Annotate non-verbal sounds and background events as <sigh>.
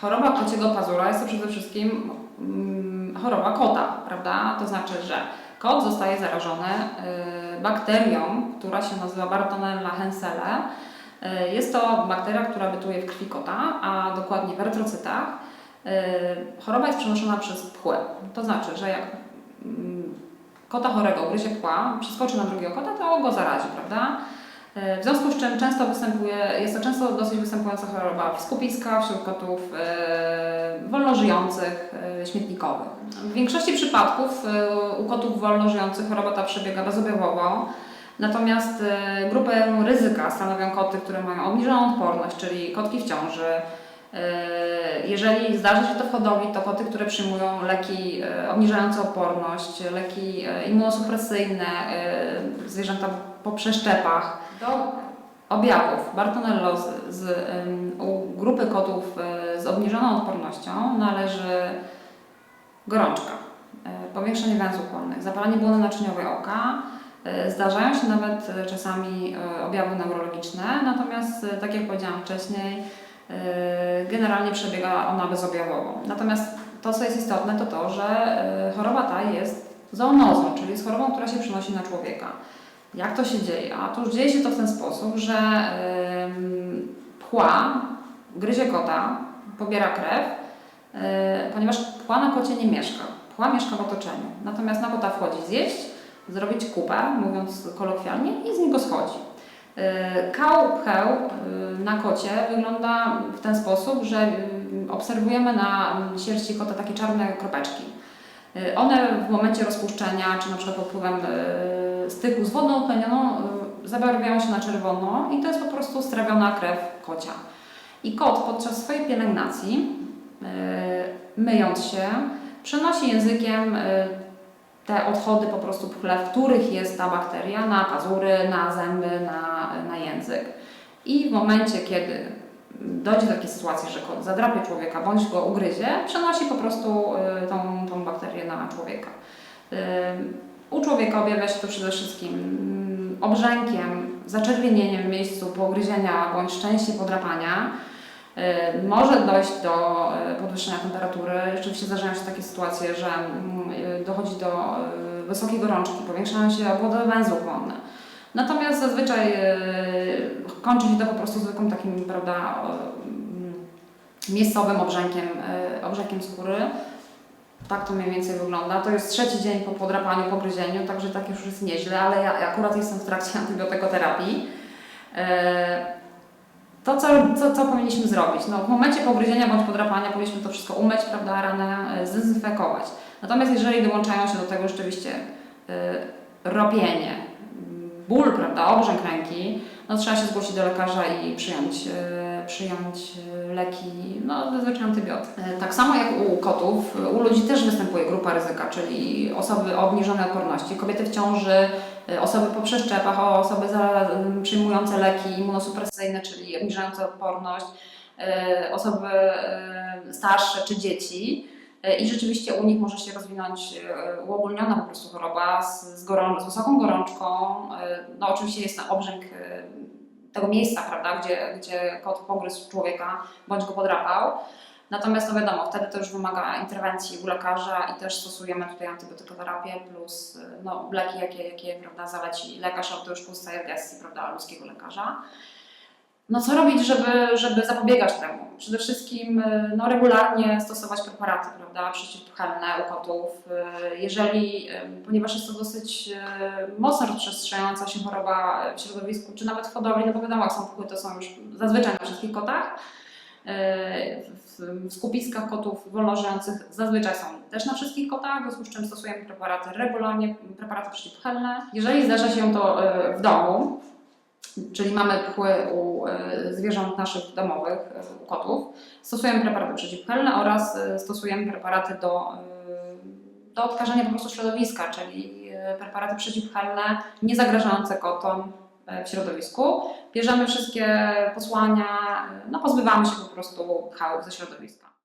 Choroba kociego pazura jest to przede wszystkim mm, choroba kota, prawda? To znaczy, że kot zostaje zarażony y, bakterią, która się nazywa Bartonella hensele. Y, Jest to bakteria, która bytuje w krwi kota, a dokładnie w erytrocytach. Y, Choroba jest przenoszona przez pchły. To znaczy, że jak mm, kota chorego ugryzie pchła, przeskoczy na drugiego kota, to go zarazi, prawda? E, W związku z czym często występuje, jest to często dosyć występująca choroba w skupiskach, wśród kotów e, wolnożyjących, e, śmietnikowych. W większości przypadków e, u kotów wolnożyjących choroba ta przebiega bezobjawowo, natomiast grupę ryzyka stanowią koty, które mają obniżoną odporność, czyli kotki w ciąży. Jeżeli zdarzy się to w hodowli, to koty, które przyjmują leki e, obniżające odporność, leki e, immunosupresyjne, e, zwierzęta po przeszczepach. Do objawów bartonellozy z, u grupy kotów z obniżoną odpornością należy gorączka, powiększenie węzłów chłonnych, zapalenie błony naczyniowej oka. Zdarzają się nawet czasami objawy neurologiczne, natomiast tak jak powiedziałam wcześniej, generalnie przebiega ona bezobjawowo. Natomiast to, co jest istotne, to to, że e, choroba ta jest zoonozą, czyli jest chorobą, która się przenosi na człowieka. Jak to się dzieje? To dzieje się to w ten sposób, że pchła gryzie kota, pobiera krew, e, ponieważ pchła na kocie nie mieszka. Pchła mieszka w otoczeniu. Natomiast na kota wchodzi zjeść, zrobić kupę, mówiąc kolokwialnie, i z niego schodzi. E, Kał pcheł e, na kocie wygląda w ten sposób, że mm, obserwujemy na sierści kota takie czarne kropeczki. E, One w momencie rozpuszczenia, czy na przykład pod wpływem e, styku z wodą utlenioną, e, zabarwiają się na czerwono i to jest po prostu strawiona krew kocia. I kot podczas swojej pielęgnacji, e, myjąc się, przenosi językiem e, te odchody po prostu pchle, w których jest ta bakteria, na pazury, na zęby, na, na język. I w momencie, kiedy dojdzie do takiej sytuacji, że zadrapie człowieka bądź go ugryzie, przenosi po prostu y, tą, tą bakterię na człowieka. Y, U człowieka objawia się to przede wszystkim mm, obrzękiem, zaczerwienieniem w miejscu pogryzienia bądź części podrapania. Y, Może dojść do y, podwyższenia temperatury. Rzeczywiście zdarzają się takie sytuacje, że mm, y, dochodzi do wysokiej gorączki, powiększają się obwody węzłów chłonne. Natomiast zazwyczaj kończy się to po prostu zwykłym takim, prawda, y, miejscowym obrzękiem, obrzękiem skóry. Tak to mniej więcej wygląda. To jest trzeci dzień po podrapaniu, pogryzieniu, także tak już jest nieźle, ale ja, ja akurat jestem w trakcie <laughs> antybiotykoterapii. To, co, co, co powinniśmy zrobić? No, w momencie pogryzienia bądź podrapania powinniśmy to wszystko umyć, prawda, ranę zdezynfekować. Natomiast jeżeli dołączają się do tego rzeczywiście y, robienie, mm, ból, prawda, obrzęk ręki, no trzeba się zgłosić do lekarza i przyjąć, y, przyjąć y, leki, no zazwyczaj antybiotyk. Tak samo jak u kotów, y, u ludzi też występuje grupa ryzyka, czyli osoby o obniżonej odporności, kobiety w ciąży, osoby po przeszczepach, osoby y, przyjmujące leki immunosupresyjne, czyli obniżające odporność, y, osoby y, starsze czy dzieci. Y, I rzeczywiście u nich może się rozwinąć y, uogólniona po prostu choroba z, z, z wysoką gorączką. Y, No oczywiście jest na obrzęk y, tego miejsca, prawda, gdzie, gdzie kot pogryzł człowieka bądź go podrapał. Natomiast no wiadomo, wtedy to już wymaga interwencji u lekarza i też stosujemy tutaj antybiotykoterapię plus y, no, leki, jakie, jakie prawda, zaleci lekarz, ale to już pozostaje w gestii prawda, ludzkiego lekarza. No co robić, żeby, żeby zapobiegać temu? Przede wszystkim y, no, regularnie stosować preparaty prawda, przeciwpchelne u kotów. Y, Jeżeli, ponieważ jest to dosyć mocno rozprzestrzeniająca się choroba w środowisku, czy nawet w hodowli, no bo wiadomo, jak są pchły, to są już zazwyczaj na wszystkich kotach. Y, W skupiskach kotów wolnożyjących zazwyczaj są też na wszystkich kotach, w związku z czym stosujemy preparaty regularnie, preparaty przeciwpchelne. Jeżeli zdarza się to y, w domu, czyli mamy pchły u y, zwierząt naszych domowych, u kotów, stosujemy preparaty przeciwpchelne oraz stosujemy preparaty do, do odkażania po prostu środowiska, czyli preparaty przeciwpchelne niezagrażające kotom y, w środowisku. Bierzemy wszystkie posłania, y, no pozbywamy się po prostu pchałów ze środowiska.